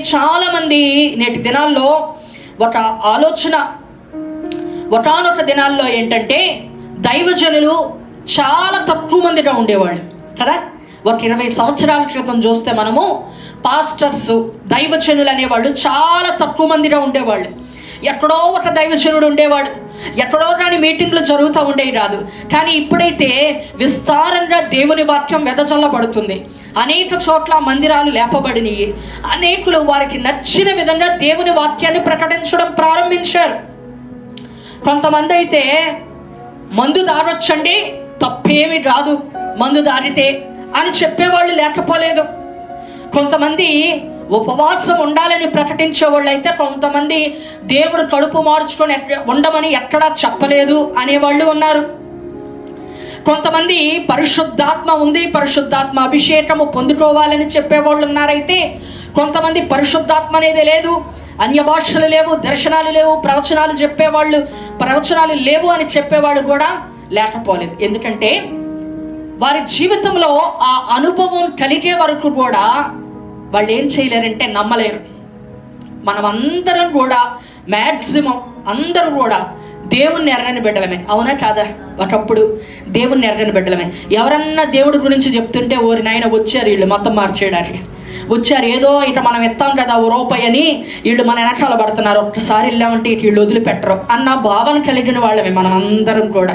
చాలామంది నేటి దినాల్లో ఒక ఆలోచన ఒకనొక దినాల్లో ఏంటంటే దైవజనులు చాలా తక్కువ మందిగా ఉండేవాళ్ళు కదా? ఒక ఇరవై సంవత్సరాల క్రితం చూస్తే మనము పాస్టర్స్ దైవజనులు అనేవాళ్ళు చాలా తక్కువ మందిగా ఉండేవాళ్ళు. ఎక్కడో ఒక దైవజనుడు ఉండేవాడు ఎక్కడో కానీ మీటింగ్లు జరుగుతూ ఉండేవి కాదు. కానీ ఇప్పుడైతే విస్తారంగా దేవుని వాక్యం వెదజల్లబడుతుంది. అనేక చోట్ల మందిరాలు లేపబడినవి అనేకులు వారికి నచ్చిన విధంగా దేవుని వాక్యాన్ని ప్రకటించడం ప్రారంభించారు. కొంతమంది అయితే మందు దారొచ్చండి తప్పేమి రాదు మందు దారితే అని చెప్పేవాళ్ళు లేకపోలేదు. కొంతమంది ఉపవాసం ఉండాలని ప్రకటించే వాళ్ళు అయితే కొంతమంది దేవుడు కడుపు మార్చుకొని ఉండమని ఎక్కడా చెప్పలేదు అనేవాళ్ళు ఉన్నారు. కొంతమంది పరిశుద్ధాత్మ ఉంది పరిశుద్ధాత్మ అభిషేకము పొందుకోవాలని చెప్పేవాళ్ళు ఉన్నారైతే కొంతమంది పరిశుద్ధాత్మ అనేది లేదు అన్య భాషలు లేవు దర్శనాలు లేవు ప్రవచనాలు చెప్పేవాళ్ళు ప్రవచనాలు లేవు అని చెప్పేవాళ్ళు కూడా లేకపోలేదు. ఎందుకంటే వారి జీవితంలో ఆ అనుభవం కలిగే వరకు కూడా వాళ్ళు ఏం చేయలేరంటే నమ్మలేరు. మనమందరం కూడా మ్యాక్సిమం అందరూ కూడా దేవుణ్ణి ఎరగని బిడ్డలమే. అవునా కాదా? ఒకప్పుడు దేవుణ్ణి ఎరగని బిడ్డలమే. ఎవరన్నా దేవుడి గురించి చెప్తుంటే ఓరి నాయన వచ్చారు వీళ్ళు మొత్తం మార్చేయడానికి. వచ్చారు ఏదో ఇట మనం ఇస్తాం కదా ఓ రూపాయి అని వీళ్ళు మన వెనకాల పడుతున్నారు. ఒక్కసారి వెళ్ళామంటే ఇటు వీళ్ళు వదిలిపెట్టరు. అన్న భావన కలిగిన వాళ్ళమే మనం అందరం కూడా.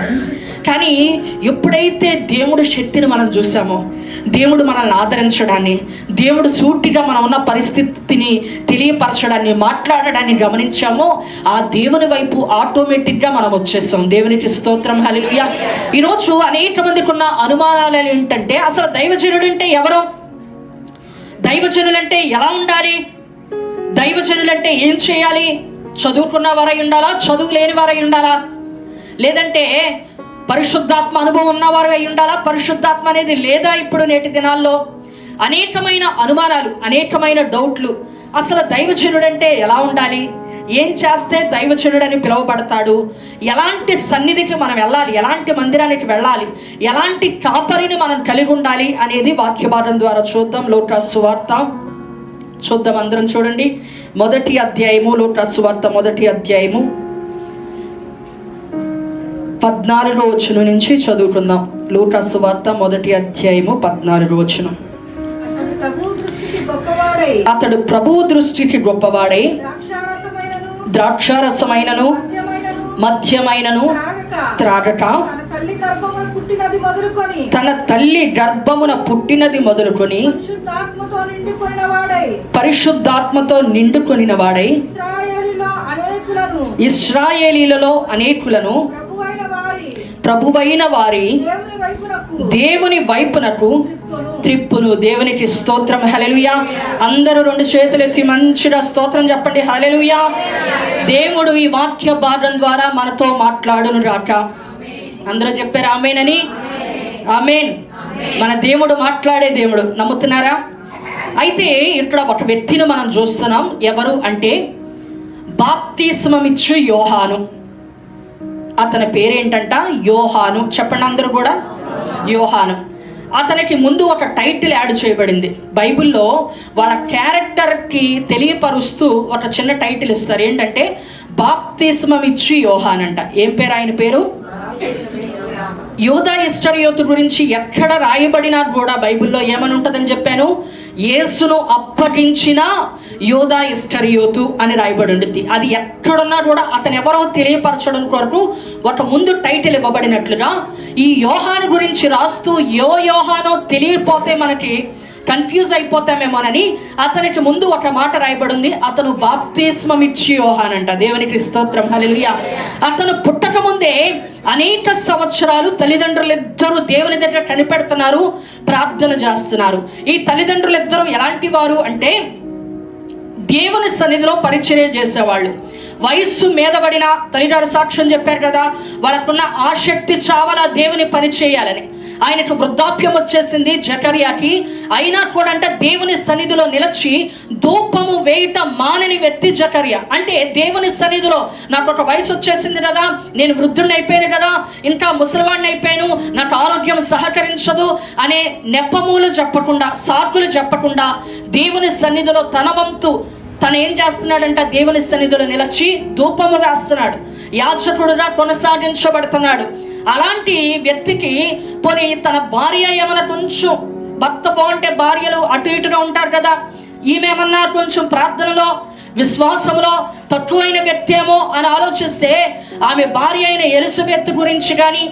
కానీ ఎప్పుడైతే దేవుడు శక్తిని మనం చూసామో దేవుడు మనల్ని ఆదరించడాన్ని దేవుడు సూటిగా మనం ఉన్న పరిస్థితిని తెలియపరచడాన్ని మాట్లాడడాన్ని గమనించామో ఆ దేవుని వైపు ఆటోమేటిక్గా మనం వచ్చేస్తాం. దేవునికి స్తోత్రం. హలియ ఈరోజు అనేక మందికి ఉన్న అనుమానాలు ఏంటంటే అసలు దైవజనుడు అంటే ఎవరు? దైవజనులంటే ఎలా ఉండాలి? దైవజనులంటే ఏం చేయాలి? చదువుకున్న వారై ఉండాలా? చదువు లేని వారై ఉండాలా? లేదంటే పరిశుద్ధాత్మ అనుభవం ఉన్నవారు అయి ఉండాలా? పరిశుద్ధాత్మ అనేది లేదా ఇప్పుడు నేటి దినాల్లో అనేకమైన అనుమానాలు అనేకమైన డౌట్లు. అసలు దైవజనుడు అంటే ఎలా ఉండాలి? ఏం చేస్తే దైవజనుడు అని పిలువబడతాడు? ఎలాంటి సన్నిధికి మనం వెళ్ళాలి? ఎలాంటి మందిరానికి వెళ్ళాలి? ఎలాంటి కాపరిని మనం కలిగి ఉండాలి అనేది వాక్యపాఠం ద్వారా చూద్దాం. లోక వార్త చూద్దాం అందరం చూడండి. మొదటి అధ్యాయము లోటస్ వార్త మొదటి అధ్యాయము. పద్నాలుగో వచనం నుంచి చదువుకుందాం. లూకా సువార్త మొదటి అధ్యాయము పద్నాలుగో వచనం. అతడు ప్రభు దృష్టికి గొప్పవాడై ద్రాక్షారసమైనను మద్యమైనను త్రాగక త్రాగక తన తల్లి గర్భమున పుట్టినది మొదలుకొని పరిశుద్ధాత్మతో నిండుకొనిన వాడై ఇస్రాయేలీలలో అనేకులను ప్రభువైన వారి దేవుని వైపునకు. త్రిప్పును దేవునికి స్తోత్రం. హలెలుయా అందరూ రెండు చేతులు ఎత్తి మంచిగా స్తోత్రం చెప్పండి. హలెలుయా దేవుడు ఈ వాక్య భాగం ద్వారా మనతో మాట్లాడును రాక అందరూ చెప్పారు ఆమెనని? ఆమెన్. మన దేవుడు మాట్లాడే దేవుడు. నమ్ముతున్నారా? అయితే ఇక్కడ ఒక వ్యక్తిని మనం చూస్తున్నాం. ఎవరు అంటే బాప్తిస్మమిచ్చు యోహాను. అతని పేరేంటంట? యోహాను. చెప్పండి అందరూ కూడా. యోహాను. అతనికి ముందు ఒక టైటిల్ యాడ్ చేయబడింది. బైబిల్లో వాళ్ళ క్యారెక్టర్కి తెలియపరుస్తూ ఒక చిన్న టైటిల్ ఇస్తారు. ఏంటంటే బాప్తిస్మం ఇచ్చి యోహాన్ అంట ఏం పేరు ఆయన పేరు? యోధా ఇస్టరియోతు గురించి ఎక్కడ రాయబడినా కూడా బైబిల్లో ఏమని ఉంటుందని చెప్పాను? యేసును అప్పగించిన యోధా ఇస్టరియోతు అని రాయబడి ఉంటుంది అది ఎక్కడున్నా కూడా అతను ఎవరో తెలియపరచడం కొరకు ఒక ముందు టైటిల్ ఇవ్వబడినట్లుగా ఈ యోహాను గురించి రాస్తూ యో యోహానో తెలియపోతే మనకి కన్ఫ్యూజ్ అయిపోతామేమోనని అతనికి ముందు ఒక మాట రాయబడింది. అతను బాప్తిస్మం ఇచ్చి యోహాన్ అంట దేవునికి స్తోత్రం. హల్లెలూయా. అతను పుట్టక ముందే అనేక సంవత్సరాలు తల్లిదండ్రులు ఇద్దరు దేవుని దగ్గర కనిపెడుతున్నారు ప్రార్థన చేస్తున్నారు. ఈ తల్లిదండ్రులు ఇద్దరు ఎలాంటి వారు అంటే దేవుని సన్నిధిలో పరిచర్య చేసేవాళ్ళు. వయస్సు మీదబడిన తల్లిదండ్రులు సాక్ష్యం చెప్పారు కదా వాళ్ళకున్న ఆసక్తి చావలా దేవుని పని చేయాలని. ఆయనకు వృద్ధాప్యం వచ్చేసింది జకర్యాకి. అయినా కూడా అంటే దేవుని సన్నిధిలో నిలిచి ధూపము వేయట మానని వ్యక్తి జకర్య. అంటే దేవుని సన్నిధిలో నాకు ఒక వయసు వచ్చేసింది కదా నేను వృద్ధుడిని అయిపోయాను కదా ఇంకా ముసలివాడిని అయిపోయాను నాకు ఆరోగ్యం సహకరించదు అనే నెప్పములు చెప్పకుండా సాకులు చెప్పకుండా దేవుని సన్నిధిలో తన వంతు తను ఏం చేస్తున్నాడంట? దేవుని సన్నిధిలో నిలిచి ధూపము వేస్తున్నాడు. యాచకుడుగా కొనసాగించబడుతున్నాడు. అలాంటి వ్యక్తికి పోనీ తన భార్య ఏమైనా కొంచెం భర్త బాగుంటే భార్యలు అటు ఇటుగా ఉంటారు కదా ఈమెమన్నా కొంచెం ప్రార్థనలో విశ్వాసంలో తక్కువైన వ్యక్తి ఏమో అని ఆలోచిస్తే ఆమె భార్య అయిన ఎలిజబెత్ గురించి కానీ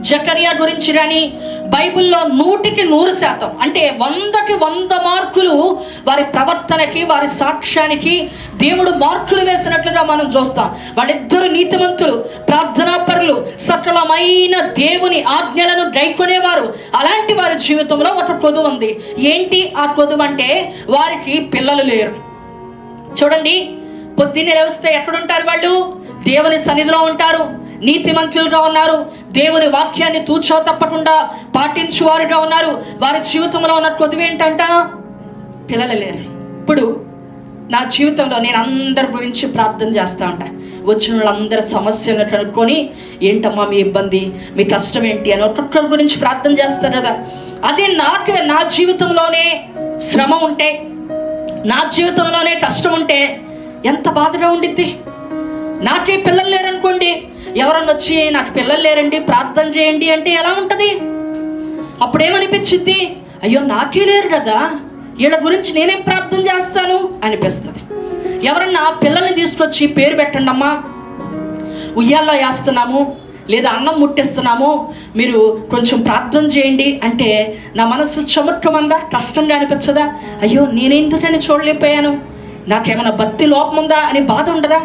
జకరియా గురించి కానీ బైబిల్లో నూటికి నూరు శాతం అంటే వందకి వంద మార్కులు వారి ప్రవర్తనకి వారి సాక్ష్యానికి దేవుడు మార్కులు వేసినట్లుగా మనం చూస్తాం. వాళ్ళిద్దరు నీతిమంతులు ప్రార్థనాపరులు సకలమైన దేవుని ఆజ్ఞలను గైకొనేవారు అలాంటి వారి జీవితంలో ఒక కొదువు ఉంది. ఏంటి ఆ కొదువు అంటే వారికి పిల్లలు లేరు. చూడండి పొద్దున్నే లేస్తే ఎక్కడుంటారు వాళ్ళు? దేవుని సన్నిధిలో ఉంటారు. నీతిమంతులుగా ఉన్నారు. దేవుని వాక్యాన్ని తూచా తప్పకుండా పాటించువారుగా ఉన్నారు. వారి జీవితంలో ఉన్న కొద్ది ఏంటంట? పిల్లలు లేరు. ఇప్పుడు నా జీవితంలో నేను అందరి గురించి ప్రార్థన చేస్తా ఉంటా. వచ్చిన వాళ్ళందరి సమస్యలను కనుక్కొని ఏంటమ్మా మీ ఇబ్బంది? మీ కష్టం ఏంటి? అని ఒక్కొక్కరి గురించి ప్రార్థన చేస్తారు కదా. అదే నాకు నా జీవితంలోనే శ్రమ ఉంటే నా జీవితంలోనే కష్టం ఉంటే ఎంత బాధగా ఉండిద్ది? నాకే పిల్లలు లేరనుకోండి. ఎవరన్నా వచ్చి నాకు పిల్లలు లేరండి ప్రార్థన చేయండి అంటే ఎలా ఉంటుంది? అప్పుడేమనిపించింది అయ్యో నాకే లేరు కదా వీళ్ళ గురించి నేనేం ప్రార్థన చేస్తాను? అనిపిస్తుంది. ఎవరన్నా పిల్లల్ని తీసుకొచ్చి పేరు పెట్టండి అమ్మా ఉయ్యాల్లో వేస్తున్నాము లేదా అన్నం ముట్టిస్తున్నాము మీరు కొంచెం ప్రార్థన చేయండి అంటే నా మనసు చమత్కమందా కష్టంగా అనిపించదా? అయ్యో నేనేందుకని చూడలేకపోయాను? నాకేమైనా భక్తి లోపముందా? అని బాధ ఉండదా?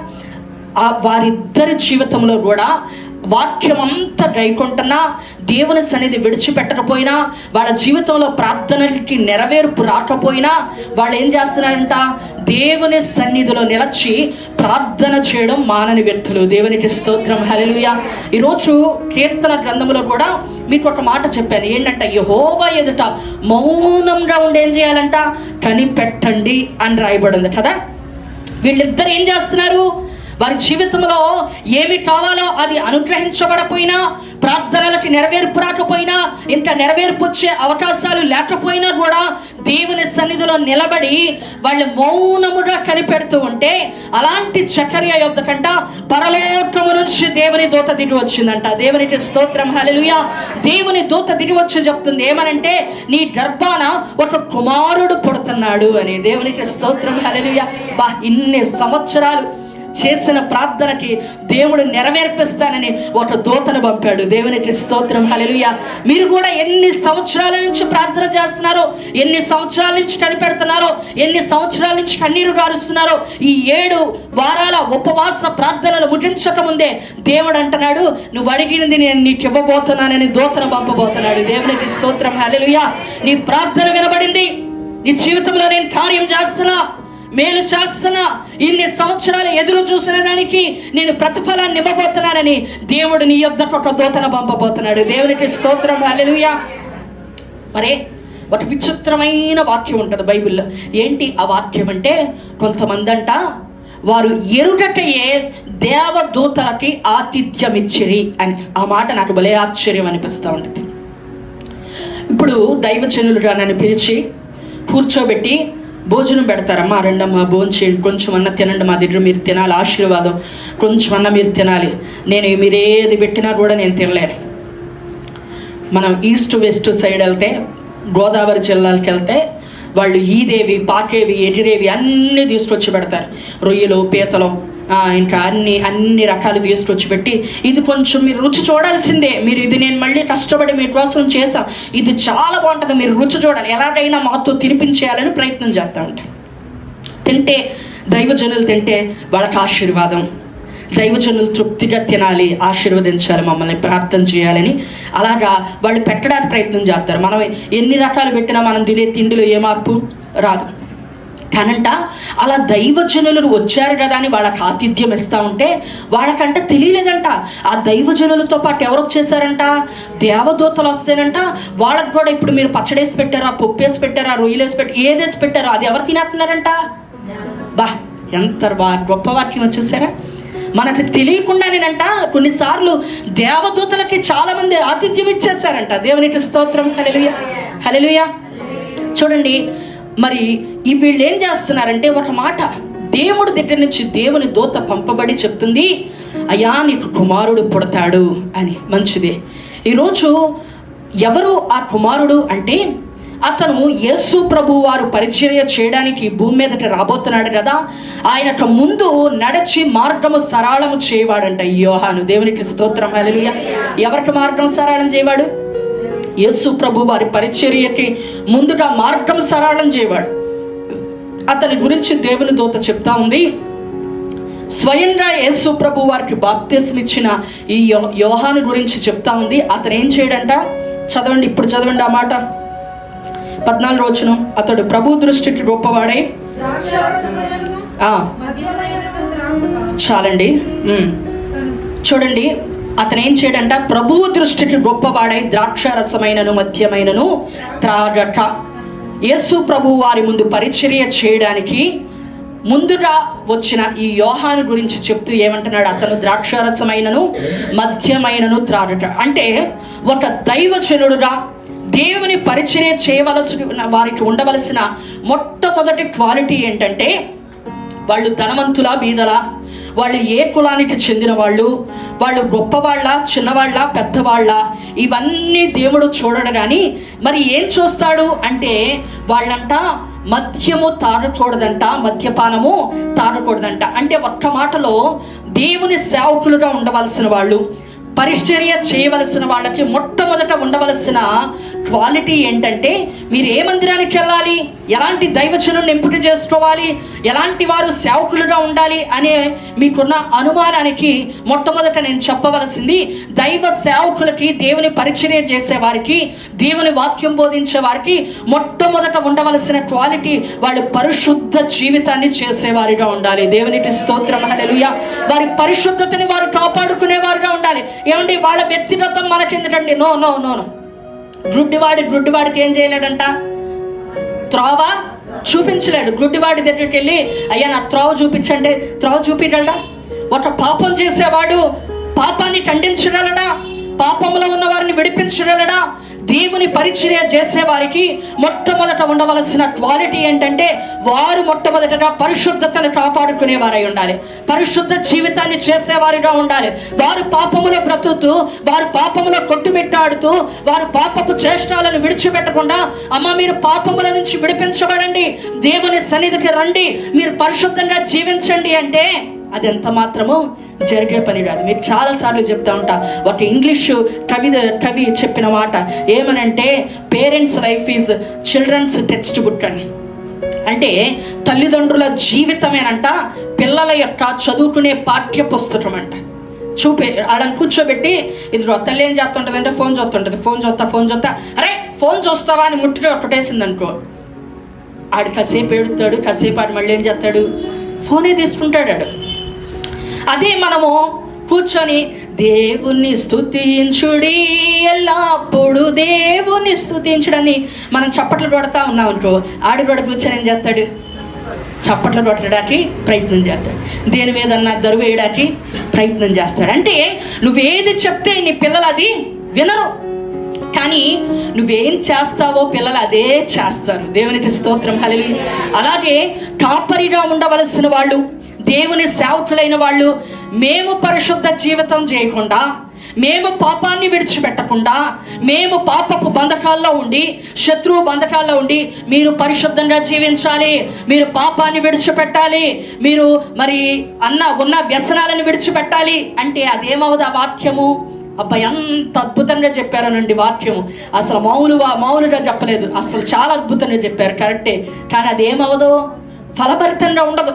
ఆ వారిద్దరి జీవితంలో కూడా వాక్యం అంతా గైకుంటున్నా దేవుని సన్నిధి విడిచిపెట్టకపోయినా వాళ్ళ జీవితంలో ప్రార్థనలకి నెరవేర్పు రాకపోయినా వాళ్ళు ఏం చేస్తున్నారంట? దేవుని సన్నిధిలో నిలచి ప్రార్థన చేయడం మానని వ్యక్తులు. దేవునికి స్తోత్రం. హలలుయ ఈరోజు కీర్తన గ్రంథంలో కూడా మీకు ఒక మాట చెప్పాను. ఏంటంటే? యహోవా ఎదుట మౌనంగా ఉండి ఏం చేయాలంట? కనిపెట్టండి అని రాయబడింది కదా? వీళ్ళిద్దరు ఏం చేస్తున్నారు? వారి జీవితంలో ఏమి కావాలో అది అనుగ్రహించబడపోయినా ప్రార్థనలకి నెరవేర్పు రాకపోయినా ఇంకా నెరవేర్పు వచ్చే అవకాశాలు లేకపోయినా కూడా దేవుని సన్నిధిలో నిలబడి వాళ్ళు మౌనముగా కనిపెడుతూ ఉంటే అలాంటి చకర్య యొద్ద కంట పరలోకము నుంచి దేవుని దూత దిగి వచ్చిందంట. దేవునికి స్తోత్రం హలలుయ దేవుని దూత దిగి వచ్చి చెప్తుంది ఏమనంటే నీ గర్భాన ఒక కుమారుడు పుడుతున్నాడు అని. దేవునికి స్తోత్రం హలలుయ బా ఇన్ని సంవత్సరాలు చేసిన ప్రార్థనకి దేవుడు నెరవేర్పిస్తానని ఒక దూతను పంపాడు. దేవునికి స్తోత్రం. హల్లెలూయా. మీరు కూడా ఎన్ని సంవత్సరాల నుంచి ప్రార్థన చేస్తున్నారో ఎన్ని సంవత్సరాల నుంచి కనిపెడుతున్నారో ఎన్ని సంవత్సరాల నుంచి కన్నీరు గారుస్తున్నారో ఈ ఏడు వారాల ఉపవాస ప్రార్థనలు ముగించక ముందే దేవుడు అంటున్నాడు నువ్వు అడిగినది నేను నీకు ఇవ్వబోతున్నానని దూతను పంపబోతున్నాడు. దేవునికి స్తోత్రం. హల్లెలూయా. నీ ప్రార్థన వినబడింది. నీ జీవితంలో నేను కార్యం చేస్తున్నా. మేలు చేస్తున్నా ఇన్ని సంవత్సరాలు ఎదురు చూసిన దానికి నేను ప్రతిఫలాన్ని ఇవ్వబోతున్నానని దేవుడు నీ యొద్ ఒక దూతన పంపబోతున్నాడు. దేవునికి స్తోత్రం. అలెలుయా మరి ఒక విచిత్రమైన వాక్యం ఉంటుంది బైబిల్లో. ఏంటి ఆ వాక్యం అంటే కొంతమంది అంట వారు ఎరుగటయే దేవదూతలకి ఆతిథ్యం ఇచ్చిరి అని. ఆ మాట నాకు భలే ఆశ్చర్యం అనిపిస్తూ ఉంటుంది. ఇప్పుడు దైవజనులుగా నన్ను పిలిచి కూర్చోబెట్టి భోజనం పెడతారమ్మా రెండమ్మ భోజనం కొంచెం అన్న తినండి మా దగ్గర మీరు తినాలి ఆశీర్వాదం కొంచెం అన్న మీరు తినాలి. నేను మీరు ఏది పెట్టినా కూడా నేను తినలేను. మనం ఈస్ట్ వెస్ట్ సైడ్ వెళ్తే గోదావరి జిల్లాలకు వెళ్తే వాళ్ళు ఈదేవి పాకేవి ఎగిరేవి అన్నీ తీసుకొచ్చి పెడతారు. రొయ్యలు పీతలు ఇంకా అన్ని అన్ని రకాలు తీసుకొచ్చి పెట్టి ఇది కొంచెం మీరు రుచి చూడాల్సిందే. మీరు ఇది నేను మళ్ళీ కష్టపడి మీకోసం చేశాను ఇది చాలా బాగుంటుంది. మీరు రుచి చూడాలి. ఎలాగైనా మాతో తినిపించేయాలని ప్రయత్నం చేస్తూ ఉంటాను తింటే దైవజనులు తింటే వాళ్ళకి ఆశీర్వాదం. దైవజనులు తృప్తిగా తినాలి ఆశీర్వదించాలి మమ్మల్ని ప్రార్థన చేయాలని. అలాగా వాళ్ళు పెట్టడానికి ప్రయత్నం చేస్తారు. మనం ఎన్ని రకాలు పెట్టినా మనం తినే తిండిలో ఏ మార్పు రాదు. కానంట అలా దైవజనులు వచ్చారు కదా అని వాళ్ళకి ఆతిథ్యం ఇస్తా ఉంటే వాళ్ళకంట తెలియలేదంట. ఆ దైవజనులతో పాటు ఎవరు వచ్చేసారంట? దేవదూతలు వస్తేనంట. వాళ్ళకి కూడా ఇప్పుడు మీరు పచ్చడేసి పెట్టారా పప్పు వేసి పెట్టారా రొయ్యలేసి పెట్టారు ఏదేసి పెట్టారో అది ఎవరు తినేస్తున్నారంట? బా ఎంత బా గొప్ప వాక్యం వచ్చేసారా మనకు తెలియకుండానేనంట కొన్నిసార్లు దేవదూతలకి చాలా మంది ఆతిథ్యం ఇచ్చేసారంట. దేవునికి స్తోత్రం. హలెలుయ హలెలుయ చూడండి మరి ఈ వీళ్ళు ఏం చేస్తున్నారంటే ఒక మాట దేవుడి దగ్గర నుంచి దేవుని దూత పంపబడి చెప్తుంది అయ్యా నీకు కుమారుడు పుడతాడు అని. మంచిదే. ఈరోజు ఎవరు ఆ కుమారుడు అంటే అతను యేసు ప్రభు వారు పరిచర్య చేయడానికి భూమి మీదకి రాబోతున్నాడు కదా. ఆయనకు ముందు నడచి మార్గము సరళము చేయవాడంట యోహాను. దేవునికి స్తోత్రం. హల్లెలూయా. ఎవరికి మార్గం సరళం చేయవాడు? యేసు ప్రభు వారి పరిచర్యకి ముందుగా మార్గం సరళం చేయవాడు. అతని గురించి దేవుని దూత చెప్తా ఉంది. స్వయంగా యేసు ప్రభు వారికి బాప్తీసం ఇచ్చిన ఈ యోహాను గురించి చెప్తా ఉంది. అతను ఏం చేయడంట? చదవండి ఇప్పుడు చదవండి ఆ మాట. పద్నాలుగు రోజును అతడు ప్రభు దృష్టికి గొప్పవాడై. చాలండి. చూడండి. అతను ఏం చేయడంట? ప్రభు దృష్టికి గొప్పవాడై ద్రాక్షారసమైనను మద్యమైనను త్రాగట. యేసు ప్రభు వారి ముందు పరిచర్య చేయడానికి ముందుగా వచ్చిన ఈ యోహాను గురించి చెప్తూ ఏమంటున్నాడు? అతను ద్రాక్షారసమైనను మద్యమైనను త్రాడట అంటే ఒక దైవజనుడుగా దేవుని పరిచర్య చేయవలసిన వారికి ఉండవలసిన మొట్టమొదటి క్వాలిటీ ఏంటంటే వాళ్ళు ధనవంతుల బీదలా వాళ్ళు ఏ కులానికి చెందిన వాళ్ళు వాళ్ళు గొప్పవాళ్ళ చిన్నవాళ్ళ పెద్దవాళ్ళ ఇవన్నీ దేవుడు చూడడు కానీ మరి ఏం చూస్తాడు అంటే వాళ్ళంట మద్యము తాగకూడదంట మద్యపానము తాగకూడదంట అంటే ఒక్క మాటలో దేవుని సేవకులుగా ఉండవలసిన వాళ్ళు పరిచర్య చేయవలసిన వాళ్ళకి మొట్టమొదట ఉండవలసిన క్వాలిటీ ఏంటంటే మీరు ఏ మందిరానికి వెళ్ళాలి? ఎలాంటి దైవచనులను ఎంపిక చేసుకోవాలి? ఎలాంటి వారు సేవకులుగా ఉండాలి అనే మీకున్న అనుమానానికి మొట్టమొదట నేను చెప్పవలసింది దైవ సేవకులకి దేవుని పరిచర్య చేసే వారికి దేవుని వాక్యం బోధించే వారికి మొట్టమొదట ఉండవలసిన క్వాలిటీ వాళ్ళు పరిశుద్ధ జీవితాన్ని చేసేవారిగా ఉండాలి. దేవునికి స్తోత్రం. వారి పరిశుద్ధతని వారు కాపాడుకునేవారుగా ఉండాలి. ఏమంటే వాళ్ళ వ్యక్తిగతం మనకెందుకండి నో నో నో నో. గుడ్డివాడి గుడ్డివాడికి ఏం చేయలేడంట? త్రోవ చూపించలేడు. గుడ్డివాడి దగ్గరికి వెళ్ళి అయ్యా నా త్రోవ చూపించండి. త్రోవ చూపించడా ఒక పాపం చేసేవాడు పాపాన్ని ఖండించగలడా? పాపంలో ఉన్న వారిని విడిపించగలడా? దేవుని పరిచర్య చేసేవారికి మొట్టమొదట ఉండవలసిన క్వాలిటీ ఏంటంటే వారు మొట్టమొదటగా పరిశుద్ధతను కాపాడుకునేవారై ఉండాలి. పరిశుద్ధ జీవితాన్ని చేసేవారిగా ఉండాలి. వారు పాపములో బ్రతుకుతూ వారు పాపములో కొట్టుమిట్టాడుతూ వారు పాపపు చేష్టాలను విడిచిపెట్టకుండా అమ్మ మీరు పాపముల నుంచి విడిపించబడండి. దేవుని సన్నిధికి రండి. మీరు పరిశుద్ధంగా జీవించండి అంటే అది ఎంత మాత్రమో జరిగే పని కాదు. మీరు చాలాసార్లు చెప్తా ఉంటా ఒక ఇంగ్లీష్ కవి కవి చెప్పిన మాట ఏమనంటే parents life is children's textbook అని. అంటే తల్లిదండ్రుల జీవితమేనంట పిల్లల యొక్క చదువుకునే పాఠ్య పుస్తకం అంట. చూపే వాళ్ళని కూర్చోబెట్టి ఇది తల్లి ఏం చేస్తుంటుంది అంటే ఫోన్ చూస్తుంటుంది ఫోన్ చూస్తా ఫోన్ చూస్తా. అరే ఫోన్ చూస్తావా? అని ముట్టిగా ఒక్కటేసింది అనుకో ఆడు కాసేపు ఏడుతాడు కాసేపు ఆడు మళ్ళీ ఏం చేస్తాడు? ఫోనే తీసుకుంటాడు ఆడు. అదే మనము కూర్చొని దేవుణ్ణి స్తుతించుడి ఎల్లప్పుడు దేవుణ్ణి స్తుతించుడని మనం చప్పట్లు కొడతా ఉన్నాం అనుకో ఆడి కూడా కూర్చొని ఏం చేస్తాడు? చప్పట్లు కొట్టడానికి ప్రయత్నం చేస్తాడు. దేని మీద దరువు వేయడానికి ప్రయత్నం చేస్తాడు. అంటే నువ్వేది చెప్తే నీ పిల్లలు అది వినరు. కానీ నువ్వేం చేస్తావో పిల్లలు అదే చేస్తారు. దేవునికి స్తోత్రం. కలిగి అలాగే కాపరిగా ఉండవలసిన వాళ్ళు దేవుని సేవకులైన వాళ్ళు మేము పరిశుద్ధ జీవితం చేయకుండా మేము పాపాన్ని విడిచిపెట్టకుండా మేము పాపపు బంధకాల్లో ఉండి శత్రువు బంధకాల్లో ఉండి మీరు పరిశుద్ధంగా జీవించాలి మీరు పాపాన్ని విడిచిపెట్టాలి మీరు మరి అన్న ఉన్న వ్యసనాలను విడిచిపెట్టాలి అంటే అదేమవుదు ఆ వాక్యము? అబ్బా ఎంత అద్భుతంగా చెప్పారనండి వాక్యము. అసలు మామూలు మౌలుగా చెప్పలేదు. అసలు చాలా అద్భుతంగా చెప్పారు. కరెక్టే. కానీ అదేమవదు? ఫలభరితంగా ఉండదు.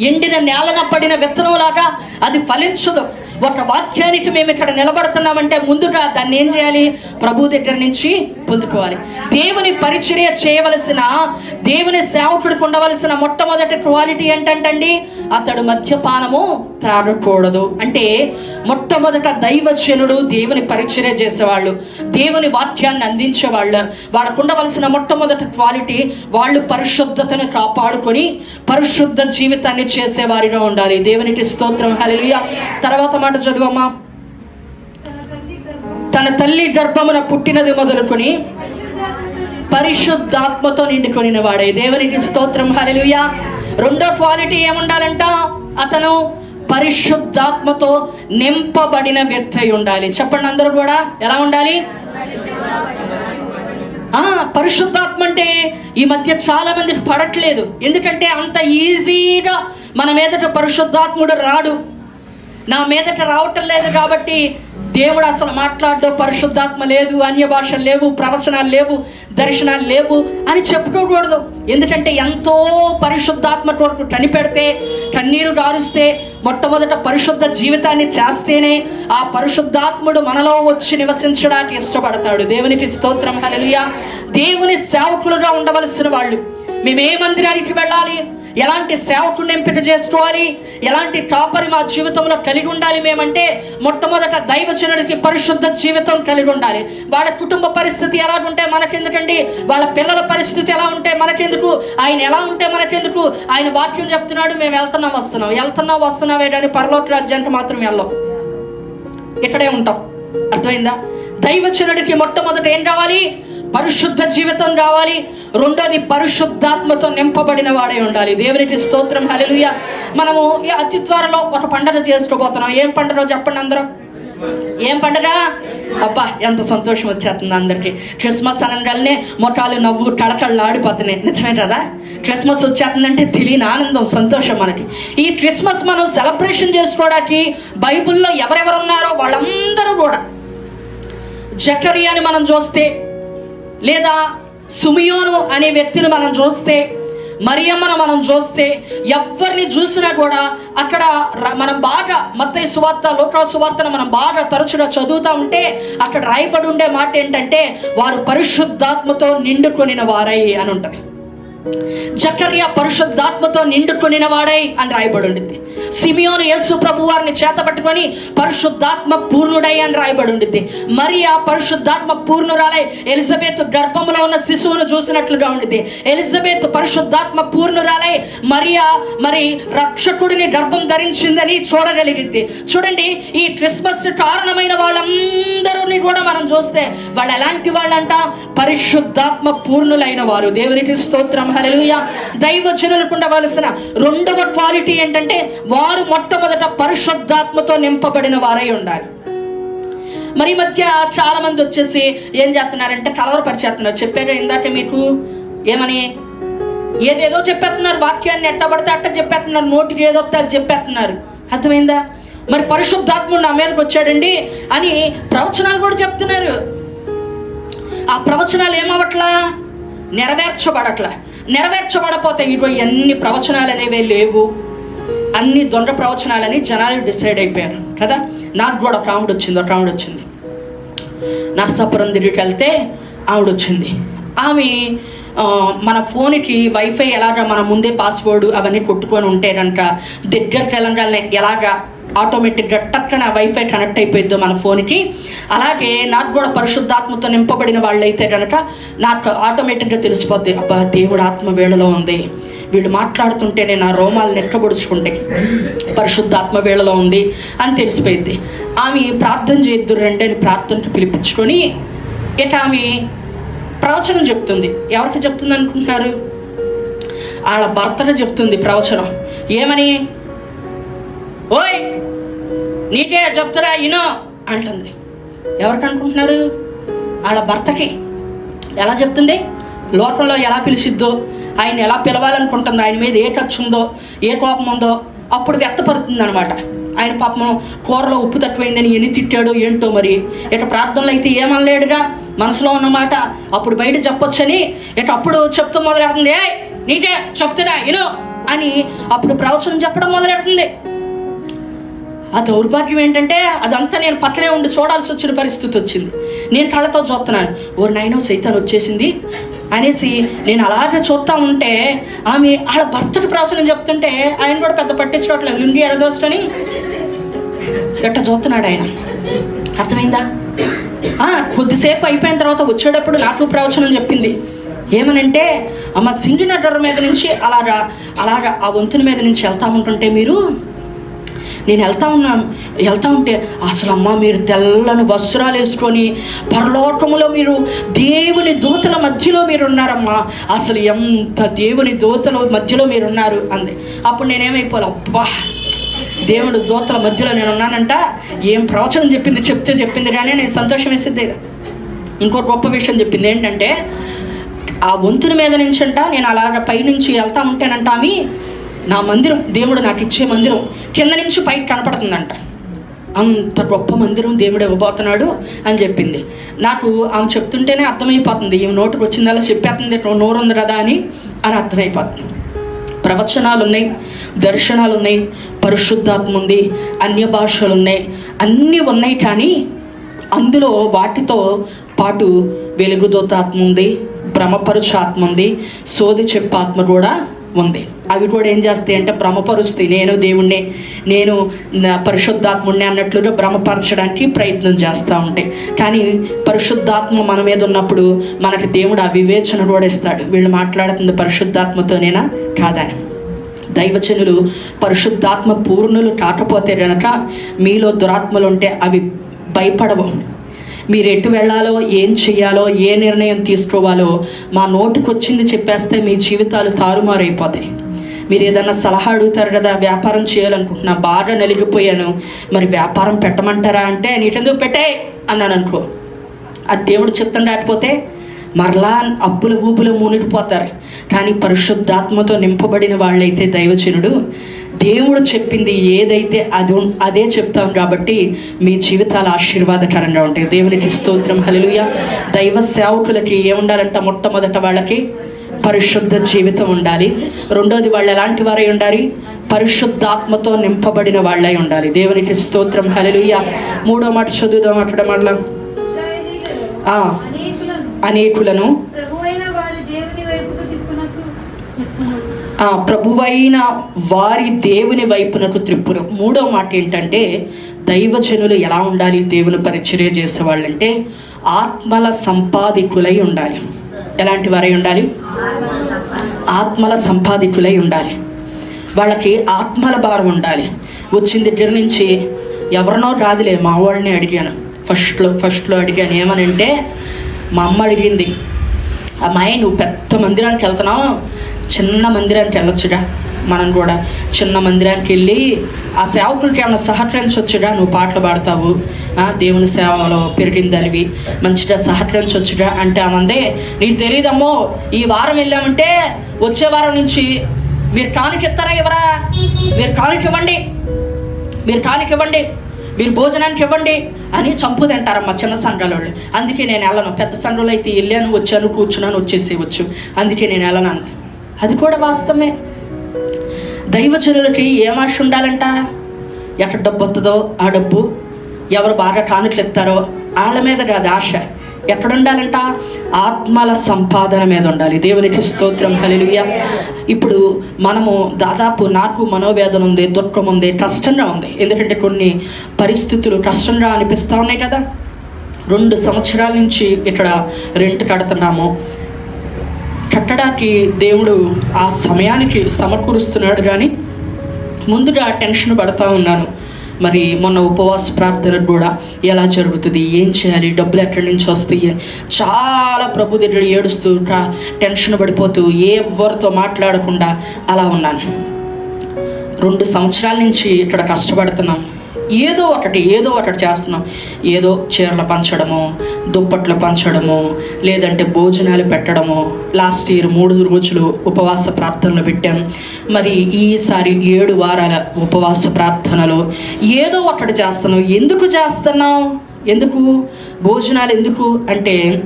ఎండిన నేలన పడిన విత్తనంలాగా అది ఫలించదు ఒక వాక్యానికి మేము ఇక్కడ నిలబడుతున్నామంటే ముందుగా దాన్ని ఏం చేయాలి? ప్రభు దగ్గర నుంచి పొందుకోవాలి. దేవుని పరిచర్య చేయవలసిన దేవుని సేవకుడికి ఉండవలసిన మొట్టమొదటి క్వాలిటీ ఏంటంటండి? అతడు మద్యపానము త్రాగకూడదు. అంటే మొట్టమొదట దైవజనుడు దేవుని పరిచర్య చేసేవాళ్ళు దేవుని వాక్యాన్ని అందించేవాళ్ళు వాళ్ళకు ఉండవలసిన మొట్టమొదటి క్వాలిటీ వాళ్ళు పరిశుద్ధతను కాపాడుకొని పరిశుద్ధ జీవితాన్ని చేసేవారిగా ఉండాలి. దేవునికి స్తోత్రం. హలియ తర్వాత మాట చదువమ్మా. తన తల్లి గర్భమున పుట్టినది మొదలుకొని పరిశుద్ధాత్మతో పరిశుద్ధాత్మతో నిండుకొనిన వాడే. దేవునికి స్తోత్రం. హల్లెలూయా. రెండో క్వాలిటీ ఏముండాలంట? అతను పరిశుద్ధాత్మతో నింపబడిన వ్యక్తి ఉండాలి. చెప్పండి అందరూ కూడా. ఎలా ఉండాలి? ఆ పరిశుద్ధాత్మ అంటే ఈ మధ్య చాలా మందికి పడట్లేదు. ఎందుకంటే అంత ఈజీగా మన మీదట పరిశుద్ధాత్ముడు రాడు. నా మీదట రావటం లేదు కాబట్టి దేవుడు అసలు మాట్లాడడం పరిశుద్ధాత్మ లేదు అన్య భాషలు లేవు ప్రవచనాలు లేవు దర్శనాలు లేవు అని చెప్పుకోకూడదు ఎందుకంటే ఎంతో పరిశుద్ధాత్మ కొరకు కనిపెడితే కన్నీరు గారుస్తే మొట్టమొదట పరిశుద్ధ జీవితాన్ని చేస్తేనే ఆ పరిశుద్ధాత్ముడు మనలో వచ్చి నివసించడానికి ఇష్టపడతాడు. దేవునికి స్తోత్రం. హలలుయ దేవుని సేవకులుగా ఉండవలసిన వాళ్ళు మేమే మందిరానికి వెళ్ళాలి? ఎలాంటి సేవకుని ఎంపిక చేసుకోవాలి? ఎలాంటి టాపర్ మా జీవితంలో కలిగి ఉండాలి మేమంటే? మొట్టమొదట దైవజనుడికి పరిశుద్ధ జీవితం కలిగి ఉండాలి. వాళ్ళ కుటుంబ పరిస్థితి ఎలా ఉంటే మనకెందుకండి? వాళ్ళ పిల్లల పరిస్థితి ఎలా ఉంటే మనకెందుకు? ఆయన ఎలా ఉంటే మనకెందుకు? ఆయన వాక్యం చెప్తున్నాడు మేము వెళ్తున్నాం వస్తున్నాం. వెళ్తున్నాం వస్తున్నాం ఏంటని పరలోక రాజ్యానికి మాత్రం వెళ్ళం. ఇక్కడే ఉంటాం. అర్థమైందా? దైవచనుడికి మొట్టమొదట ఏం కావాలి? పరిశుద్ధ జీవితం కావాలి రెండోది పరిశుద్ధాత్మతో నింపబడిన వాడే ఉండాలి. దేవునికి స్తోత్రం. హల్లెలూయ. మనము ఈ అతి త్వరలో ఒక పండుగ చేసుకోబోతున్నాం. ఏం పండుగ చెప్పండి అందరూ? ఏం పండుగ? అబ్బా ఎంత సంతోషం వచ్చేస్తుంది అందరికి. క్రిస్మస్ అనగానే మొట్టాలు నవ్వు కళకళ్ళు ఆడిపోతున్నాయి నిజమే కదా? క్రిస్మస్ వచ్చేస్తుందంటే తెలియని ఆనందం సంతోషం మనకి. ఈ క్రిస్మస్ మనం సెలబ్రేషన్ చేసుకోవడానికి బైబిల్లో ఎవరెవరు ఉన్నారో వాళ్ళందరూ కూడా. జకరియాని మనం చూస్తే లేదా సుమియోను అనే వ్యక్తిని మనం చూస్తే మరియమ్మను మనం చూస్తే ఎవరిని చూసినా కూడా అక్కడ మనం బాగా మత్తయ్య సువార్త లోకా సువార్తను మనం బాగా తరచుగా చదువుతా ఉంటే అక్కడ రాయబడి ఉండే మాట ఏంటంటే వారు పరిశుద్ధాత్మతో నిండుకొనిన వారై అని ఉంటుంది. జకర్య పరిశుద్ధాత్మతో నిండుకొనిన వాడై అని రాయబడి ఉండింది సిమియోను యేసు ప్రభు వారిని చేత పట్టుకొని పరిశుద్ధాత్మ పూర్ణుడై అని రాయబడి ఉండింది మరి ఆ పరిశుద్ధాత్మ పూర్ణురాలై ఎలిజబెత్ గర్భంలో ఉన్న శిశువును చూసినట్లుగా ఉండింది ఎలిజబెత్ పరిశుద్ధాత్మ పూర్ణురాలై మరియా మరి రక్షకుడిని గర్భం ధరించిందని చూడగలిగింది చూడండి ఈ క్రిస్మస్ కారణమైన వాళ్ళందరినీ కూడా మనం చూస్తే వాళ్ళు ఎలాంటి వాళ్ళంట? పరిశుద్ధాత్మ పూర్ణులైన వారు. దేవునికి స్తోత్రం. హలలుయ దైవజనులకు ఉండవలసిన రెండవ క్వాలిటీ ఏంటంటే వారు మొట్టమొదట పరిశుద్ధాత్మతో నింపబడిన వారై ఉండాలి. మరి ఈ మధ్య చాలా మంది వచ్చేసి ఏం చేస్తున్నారంటే కలవరపరిచేస్తున్నారు. చెప్పారు ఇందాక మీకు ఏమని? ఏదేదో చెప్పేస్తున్నారు వాక్యాన్ని ఎట్ట పడితే అట్ట చెప్పేస్తున్నారు నోటికి ఏదో అది చెప్పేస్తున్నారు. అర్థమైందా? మరి పరిశుద్ధాత్ముడు నా మీదకి వచ్చాడండి అని ప్రవచనాలు కూడా చెప్తున్నారు. ఆ ప్రవచనాలు ఏమవట్లా? నెరవేర్చబడట్లా. నెరవేర్చబడపోతే ఇటు ఎన్ని ప్రవచనాలు అనేవి లేవు. అన్ని దొండ ప్రవచనాలని జనాలు డిసైడ్ అయిపోయారు కదా? నాకు కూడా ఒక ఆవిడ వచ్చింది ఒక ఆవిడ వచ్చింది. నరసాపురం తిరిగి వెళ్తే ఆవిడ వచ్చింది. ఆమె మన ఫోన్కి వైఫై ఎలాగా మన ముందే పాస్వర్డ్ అవన్నీ కొట్టుకొని ఉంటే కనుక దగ్గరికి వెళ్ళగానే ఎలాగా ఆటోమేటిక్గా టక్కన వైఫై కనెక్ట్ అయిపోయిద్దో మన ఫోన్కి. అలాగే నాకు కూడా పరిశుద్ధాత్మతో నింపబడిన వాళ్ళైతే కనుక నాకు ఆటోమేటిక్గా తెలిసిపోద్ది అబ్బా దేవుడు ఆత్మ వేళలో ఉంది. వీళ్ళు మాట్లాడుతుంటే నేను ఆ రోమాలు నెక్కబొడుచుకుంటే పరిశుద్ధాత్మ వేళలో ఉంది అని తెలిసిపోయింది ఆమె ప్రార్థన చేద్దురు రండి అని ప్రార్థనకు పిలిపించుకొని ఇక ఆమె ప్రవచనం చెప్తుంది. ఎవరికి చెప్తుంది అనుకుంటున్నారు? వాళ్ళ భర్తకు చెప్తుంది ప్రవచనం. ఏమని? ఓయ్ నీకే చెప్తురా ఇనో అంటుంది. ఎవరికి అనుకుంటున్నారు? వాళ్ళ భర్తకి. ఎలా చెప్తుంది? లోకంలో ఎలా పిలిచిద్దో ఆయన ఎలా పిలవాలనుకుంటుందో ఆయన మీద ఏ టచ్ ఉందో ఏ కోపం ఉందో అప్పుడు వ్యక్తపడుతుంది అనమాట ఆయన పాపం కూరలో ఉప్పు తక్కువైందని ఎన్ని తిట్టాడో ఏంటో మరి. ఇక ప్రార్థనలు అయితే ఏమనలేడుగా? మనసులో ఉన్నమాట. అప్పుడు బయట చెప్పొచ్చని. ఇక అప్పుడు చెప్తూ మొదలెడుతుంది. ఏ నీకే చెప్తున్నా ఇను అని అప్పుడు ప్రవచనం చెప్పడం మొదలెడుతుంది. ఆ దౌర్భాగ్యం ఏంటంటే అదంతా నేను పట్లనే ఉండి చూడాల్సి వచ్చిన పరిస్థితి వచ్చింది. నేను కళ్ళతో చూస్తున్నాను. ఓ నైనో సైతాన్ వచ్చేసింది. అనేసి నేను అలాగే చూస్తూ ఉంటే ఆమె ఆడ భర్తడు ప్రవచనం చెప్తుంటే ఆయన కూడా పెద్ద పట్టించుకోవట్లేదు. లుంగి ఎరదోస్తని ఎట్ట చూస్తున్నాడు ఆయన. అర్థమైందా? కొద్దిసేపు అయిపోయిన తర్వాత వచ్చేటప్పుడు నాకు ప్రవచనం చెప్పింది. ఏమనంటే అమ్మ సింగిన డొర్ర మీద నుంచి అలాగా అలాగా ఆ వంతుని మీద నుంచి వెళ్తా ఉంటుంటే మీరు నేను వెళ్తా ఉన్నాను. వెళ్తా ఉంటే అసలు అమ్మ మీరు తెల్లని వస్త్రాలు వేసుకొని పరలోకములో మీరు దేవుని దూతల మధ్యలో మీరు ఉన్నారమ్మా అసలు ఎంత దేవుని దూతల మధ్యలో మీరు ఉన్నారు అంది. అప్పుడు నేనేమైపోలే అబ్బా దేవుడు దూతల మధ్యలో నేను ఉన్నానంట ఏం ప్రవచనం చెప్పింది చెప్తే చెప్పింది కానీ నేను సంతోషం వేసిద్దే ఇంకో గొప్ప విషయం చెప్పింది ఏంటంటే ఆ వంతుని మీద నుంచి అంట నేను అలాగ పైనుంచి వెళ్తా ఉంటానంట ఆమె నా మందిరం దేవుడు నాకు ఇచ్చే మందిరం కింద నుంచి పైకి కనపడుతుందంట. అంత గొప్ప మందిరం దేవుడు ఇవ్వబోతున్నాడు అని చెప్పింది. నాకు ఆమె చెప్తుంటేనే అర్థమైపోతుంది. ఈమె నోటికి వచ్చిందలా చెప్పేస్తుంది నోరు ఉంది కదా అని అని అర్థమైపోతుంది. ప్రవచనాలు ఉన్నాయి దర్శనాలు ఉన్నాయి పరిశుద్ధాత్మ ఉంది అన్య భాషలు ఉన్నాయి అన్నీ ఉన్నాయి కానీ అందులో వాటితో పాటు వెలుగుదోతాత్మ ఉంది భ్రమపరుచు ఆత్మ ఉంది సోది చెప్పాత్మ కూడా ఉంది అవి కూడా ఏం చేస్తాయి అంటే భ్రమపరుస్తాయి నేను దేవుణ్ణి నేను నా పరిశుద్ధాత్ముడిని అన్నట్లుగా భ్రమపరచడానికి ప్రయత్నం చేస్తూ ఉంటాయి కానీ పరిశుద్ధాత్మ మన మీద ఉన్నప్పుడు మనకి దేవుడు ఆ వివేచన కూడా ఇస్తాడు. వీళ్ళు మాట్లాడుతుంది పరిశుద్ధాత్మతోనేనా? కాదని. దైవచనులు పరిశుద్ధాత్మ పూర్ణులు కాకపోతే గనక మీలో దురాత్మలు ఉంటే అవి భయపడవు. మీరు ఎటు వెళ్ళాలో ఏం చేయాలో ఏ నిర్ణయం తీసుకోవాలో మా నోటికి వచ్చింది చెప్పేస్తే మీ జీవితాలు తారుమారైపోతాయి. మీరు ఏదన్నా సలహా అడుగుతారు కదా వ్యాపారం చేయాలనుకుంటున్నా బాగా నలిగిపోయాను మరి వ్యాపారం పెట్టమంటారా అంటే నీటెందుకు పెట్టే అన్నాను అనుకో. ఆ దేవుడు చిత్తం రాకపోతే మరలా అప్పుల ఊపులు మునిగిపోతారు కానీ పరిశుద్ధాత్మతో నింపబడిన వాళ్ళైతే దైవచనుడు దేవుడు చెప్పింది ఏదైతే అది ఉం- అదే చెప్తాం కాబట్టి మీ జీవితాలు ఆశీర్వాదకరంగా ఉంటాయి. దేవునికి స్తోత్రం. హలలుయ దైవ సేవకులకి ఏముండాలంట? మొట్టమొదట వాళ్ళకి పరిశుద్ధ జీవితం ఉండాలి. రెండోది వాళ్ళు ఎలాంటి వారై ఉండాలి? పరిశుద్ధాత్మతో నింపబడిన వాళ్ళై ఉండాలి. దేవునికి స్తోత్రం. హలలుయ మూడో మాట చదువుదాం అక్కడ మళ్ళా. అనేకులను అనేకులను ప్రభువైన వారి దేవుని వైపుకు తిప్పునట్లు చెప్పును. ఆ ప్రభువైన వారి దేవుని వైపునకు త్రిప్పును మూడో మాట ఏంటంటే దైవజనులు ఎలా ఉండాలి? దేవుని పరిచర్య చేసేవాళ్ళంటే ఆత్మల సంపాదికులై ఉండాలి. ఎలాంటి వారై ఉండాలి? ఆత్మల సంపాదికులై ఉండాలి. వాళ్ళకి ఆత్మల భారం ఉండాలి. వచ్చిన దగ్గర నుంచి ఎవరినో కాదులే మా వాళ్ళని అడిగాను. ఫస్ట్లో ఫస్ట్లో అడిగాను. ఏమనంటే మా అమ్మ అడిగింది అమ్మాయి నువ్వు పెద్ద మందిరానికి వెళ్తున్నావు. చిన్న మందిరానికి వెళ్ళొచ్చుగా మనం కూడా చిన్న మందిరానికి వెళ్ళి ఆ సేవకులకి ఏమైనా సహకరించవచ్చుగా నువ్వు పాటలు పాడతావు. ఆ, దేవుని సేవలో పెరిగిందనివి మంచిగా సహకరించవచ్చుగా అంటే ఆమందే నీకు తెలియదమ్మో ఈ వారం వెళ్ళామంటే వచ్చే వారం నుంచి మీరు కానుక ఇస్తారా ఇవ్వరా? మీరు కానుక ఇవ్వండి. మీరు కానుక ఇవ్వండి. మీరు భోజనానికి ఇవ్వండి అని చంపు తింటారమ్మా చిన్న సంఘాల వాళ్ళు అందుకే నేను వెళ్ళను. పెద్ద సంఘంలో అయితే వెళ్ళాను వచ్చాను కూర్చున్నాను వచ్చేసేయవచ్చు అందుకే నేను వెళ్ళను అది కూడా వాస్తవమే. దైవజనులకి ఏం ఆశ ఉండాలంట? ఎక్కడ డబ్బు వస్తుందో ఆ డబ్బు ఎవరు బాగా కానుకలు ఇస్తారో వాళ్ళ మీద కాదు ఆశ. ఎక్కడ ఉండాలంట? ఆత్మల సంపాదన మీద ఉండాలి. దేవునికి స్తోత్రం. కలిగియ ఇప్పుడు మనము దాదాపు నాకు మనోవేదన ఉంది దుఃఖం ఉంది కష్టంగా ఉంది. ఎందుకంటే కొన్ని పరిస్థితులు కష్టంగా అనిపిస్తూ ఉన్నాయి కదా. రెండు సంవత్సరాల నుంచి ఇక్కడ రెంట్ కడుతున్నాము. కట్టడానికి దేవుడు ఆ సమయానికి సమకూరుస్తున్నాడు కానీ ముందుగా టెన్షన్ పడతా ఉన్నాను. మరి మొన్న ఉపవాస ప్రార్థనకు కూడా ఎలా జరుగుతుంది? ఏం చేయాలి? డబ్బులు ఎక్కడి నుంచి వస్తాయి అని చాలా ప్రభు దగ్గర ఏడుస్తూ టెన్షన్ పడిపోతూ ఎవరితో మాట్లాడకుండా అలా ఉన్నాను. రెండు సంవత్సరాల నుంచి ఇక్కడ కష్టపడుతున్నాం. ఏదో ఒకటి ఏదో ఒకటి చేస్తున్నాం. ఏదో చీరలు పంచడము దుప్పట్లు పంచడము లేదంటే భోజనాలు పెట్టడము లాస్ట్ ఇయర్ మూడు రోజులు ఉపవాస ప్రార్థనలు పెట్టాం. మరి ఈసారి ఏడు వారాల ఉపవాస ప్రార్థనలు ఏదో ఒకటి చేస్తున్నాం. ఎందుకు చేస్తున్నాం? ఎందుకు? భోజనాలు ఎందుకు? అంటే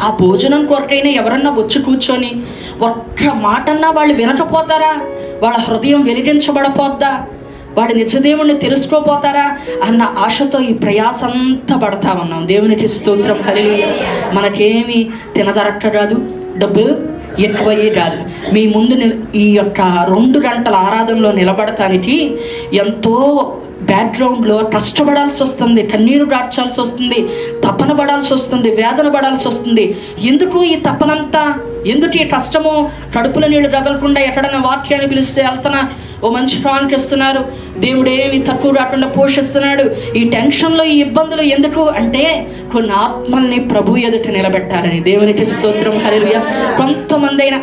ఆ భోజనం కొరకైనా ఎవరన్నా వచ్చి కూర్చొని ఒక్క మాటన్నా వాళ్ళు వినకపోతారా? వాళ్ళ హృదయం వెలిగించబడపోద్దా? వాడి నిజదేవుణ్ణి తెలుసుకోపోతారా అన్న ఆశతో ఈ ప్రయాసంతా పడతా ఉన్నాం. దేవునికి స్తోత్రం. హరి మనకేమి తినదరట్ట కాదు. డబ్బులు ఎక్కువయ్యే కాదు. మీ ముందు ఈ యొక్క రెండు గంటల ఆరాధనలో నిలబడటానికి ఎంతో బ్యాక్గ్రౌండ్లో కష్టపడాల్సి వస్తుంది కన్నీరు దాచాల్సి వస్తుంది తపన పడాల్సి వస్తుంది వేదన పడాల్సి వస్తుంది. ఎందుకు ఈ తపనంతా? ఎందుకు ఈ కష్టము? కడుపుల నీళ్ళు రగలకుండా ఎక్కడైనా వాక్యాన్ని పిలిస్తే వెళ్తున్నా? ఓ మంచి ప్రాణికి ఇస్తున్నారు. దేవుడు ఏమి తక్కువ రాకుండా పోషిస్తున్నాడు. ఈ టెన్షన్లో ఈ ఇబ్బందులు ఎందుకు? అంటే కొన్ని ఆత్మల్ని ప్రభు ఎదుట నిలబెట్టాలని దేవునికి స్తోత్రం. హరియ కొంతమంది అయినా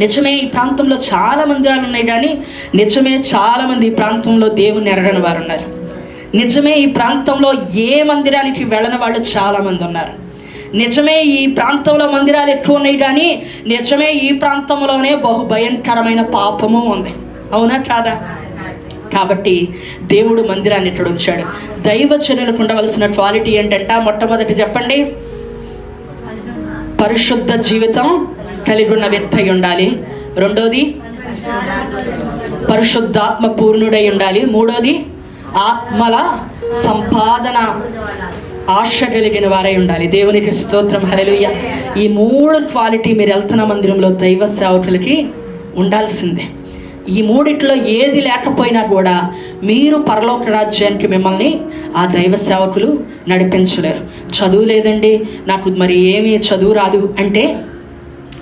నిజమే ఈ ప్రాంతంలో చాలా మందిరాలు ఉన్నాయి కానీ నిజమే చాలా మంది ఈ ప్రాంతంలో దేవుని ఎరగని వారు ఉన్నారు నిజమే ఈ ప్రాంతంలో ఏ మందిరానికి వెళ్ళని వాళ్ళు చాలా మంది ఉన్నారు. నిజమే ఈ ప్రాంతంలో మందిరాలు ఎక్కువ ఉన్నాయి కానీ నిజమే ఈ ప్రాంతంలోనే బహు భయంకరమైన పాపము ఉంది. అవునా కాదా? కాబట్టి దేవుడు మందిరాన్ని ఇక్కడ ఉంచాడు. చర్యలకు ఉండవలసిన క్వాలిటీ ఏంటంట మొట్టమొదటి చెప్పండి. పరిశుద్ధ జీవితం కలిగి ఉన్న వ్యక్తి ఉండాలి రెండోది పరిశుద్ధాత్మ పూర్ణుడై ఉండాలి మూడోది ఆత్మల సంపాదన ఆశ కలిగిన వారై ఉండాలి దేవునికి స్తోత్రం. హల్లెలూయ. ఈ మూడు క్వాలిటీ మీరు వెళ్తున్న మందిరంలో దైవ సేవకులకి ఉండాల్సిందే. ఈ మూడిట్లో ఏది లేకపోయినా కూడా మీరు పరలోక రాజ్యానికి మిమ్మల్ని ఆ దైవ సేవకులు నడిపించలేరు. చదువు లేదండి. నాకు మరి ఏమీ చదువు రాదు అంటే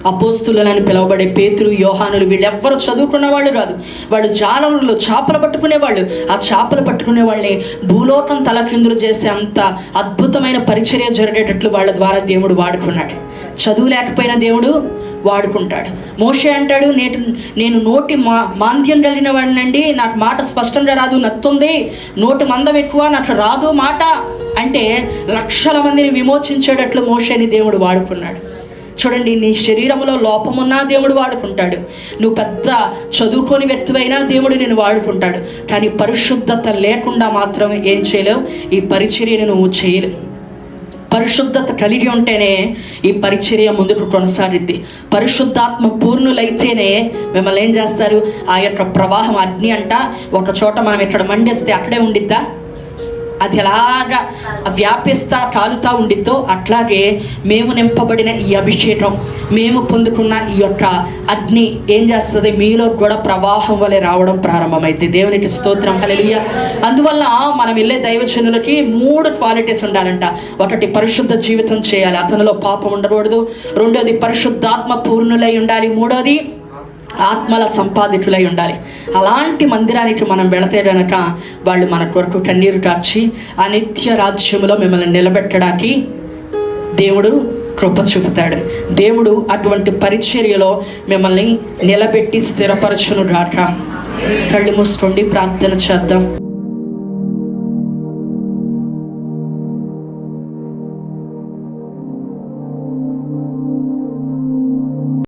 అపోస్తులని పిలువబడే పేతులు యోహానులు వీళ్ళెవ్వరు చదువుకున్న వాళ్ళు కాదు వాళ్ళు జాలరులు చేపలు పట్టుకునే వాళ్ళు. ఆ చేపలు పట్టుకునే వాళ్ళని భూలోకం తలకిందులు చేసే అంత అద్భుతమైన పరిచర్య జరిగేటట్లు వాళ్ళ ద్వారా దేవుడు వాడుకున్నాడు. చదువు లేకపోయినా దేవుడు వాడుకుంటాడు. మోషే అంటాడు నేటి నేను నోటి మా మాంద్యం కలిగిన వాడినండి. నాకు మాట స్పష్టంగా రాదు నత్తుంది. నోటి మందం ఎక్కువ నాకు రాదు మాట. అంటే లక్షల మందిని విమోచించేటట్లు మోషేని దేవుడు వాడుకున్నాడు. చూడండి నీ శరీరంలో లోపమున్నా దేవుడు వాడుకుంటాడు. నువ్వు పెద్ద చదువుకొని వ్యక్తివైనా దేవుడు నేను వాడుకుంటాడు. కానీ పరిశుద్ధత లేకుండా మాత్రం ఏం చేయలేవు. ఈ పరిచర్యను నువ్వు చేయలేవు. పరిశుద్ధత కలిగి ఉంటేనే ఈ పరిచర్య ముందుకు కొనసాగిద్ది. పరిశుద్ధాత్మ పూర్ణులైతేనే మిమ్మల్ని ఏం చేస్తారు? ఆ యొక్క ప్రవాహం అగ్ని అంట. ఒక చోట మనం ఇక్కడ మండేస్తే అక్కడే ఉండిద్దా? అది ఎలాగా వ్యాపిస్తా కాలుతా ఉండిద్దో అట్లాగే మేము నింపబడిన ఈ అభిషేకం మేము పొందుకున్న ఈ యొక్క అగ్ని ఏం చేస్తుంది? మీలో కూడా ప్రవాహం వలె రావడం ప్రారంభమైంది దేవునికి స్తోత్రం. హల్లెలూయా. అందువల్ల మనం వెళ్ళే దైవచనులకి మూడు క్వాలిటీస్ ఉండాలంట. ఒకటి పరిశుద్ధ జీవితం చేయాలి. అతనిలో పాపం ఉండకూడదు. రెండోది పరిశుద్ధాత్మ పూర్ణులై ఉండాలి. మూడోది ఆత్మల సంపాదికులై ఉండాలి. అలాంటి మందిరానికి మనం వెళతే గనక వాళ్ళు మన కొరకు కన్నీరు కార్చి ఆ నిత్య రాజ్యంలో మిమ్మల్ని నిలబెట్టడానికి దేవుడు కృప చూపుతాడు. దేవుడు అటువంటి పరిచర్యలో మిమ్మల్ని నిలబెట్టి స్థిరపరచును గాక కళ్ళు మూసుకోండి ప్రార్థన చేద్దాం.